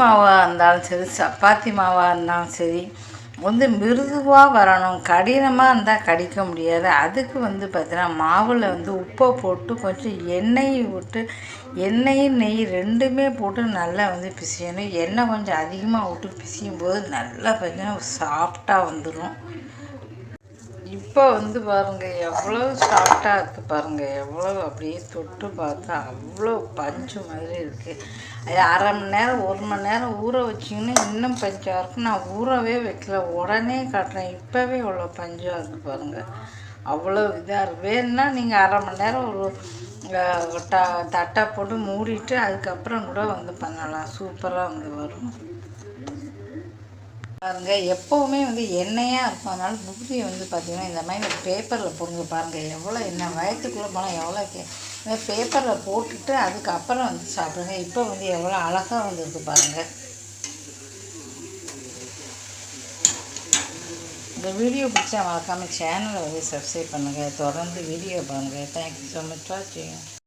மாவாக இருந்தாலும் சரி சப்பாத்தி மாவாக இருந்தாலும் சரி வந்து மிருதுவாக வரணும் கடினமாக இருந்தால் கடிக்க முடியாது. அதுக்கு வந்து பார்த்தீங்கன்னா மாவில் வந்து உப்பை போட்டு கொஞ்சம் எண்ணெய் விட்டு எண்ணெய் நெய் ரெண்டுமே போட்டு நல்லா வந்து பிசையணும். எண்ணெய் கொஞ்சம் அதிகமாக விட்டு பிசையும் போது நல்லா கொஞ்சம் சாஃப்டாக வந்துடும் இப்போ வந்து பாருங்கள் எவ்வளோ சாஃப்டாக இருக்குது பாருங்கள் எவ்வளோ அப்படியே தொட்டு பார்த்தா அவ்வளோ பஞ்சு மாதிரி இருக்குது அது அரை மணி நேரம் ஒரு மணி நேரம் ஊற வச்சிங்கன்னா இன்னும் பஞ்சாக இருக்கும் நான் ஊறவே வைக்கல. உடனே காட்டுறேன். இப்போவே இவ்வளோ பஞ்சாக இருக்குது பாருங்கள் அவ்வளோ இதாக இருக்குது வேணுன்னா நீங்கள் அரை மணி நேரம் ஒரு ட தட்டை போட்டு மூடிட்டு அதுக்கப்புறம் கூட வந்து பண்ணலாம். சூப்பராக வந்து வரும். பாருங்க எப்போவுமே வந்து எண்ணெயாக இருக்கும். அதனால புகுதியை வந்து பார்த்திங்கன்னா இந்த மாதிரி பேப்பரில் போடுங்க பாருங்கள் எவ்வளோ என்ன வயத்துக்குள்ளே போனால் எவ்வளோ கே இந்த பேப்பரில் போட்டுட்டு அதுக்கப்புறம் வந்து சாப்பிடுங்க. இப்போ வந்து எவ்வளோ அழகாக வந்துருக்கு பாருங்கள் இந்த வீடியோ பிடிச்சா மறக்காமல் சேனலை வந்து சப்ஸ்கிரைப் பண்ணுங்கள் தொடர்ந்து வீடியோ பாருங்கள் தேங்க்யூ ஸோ மச் வாட்சிங்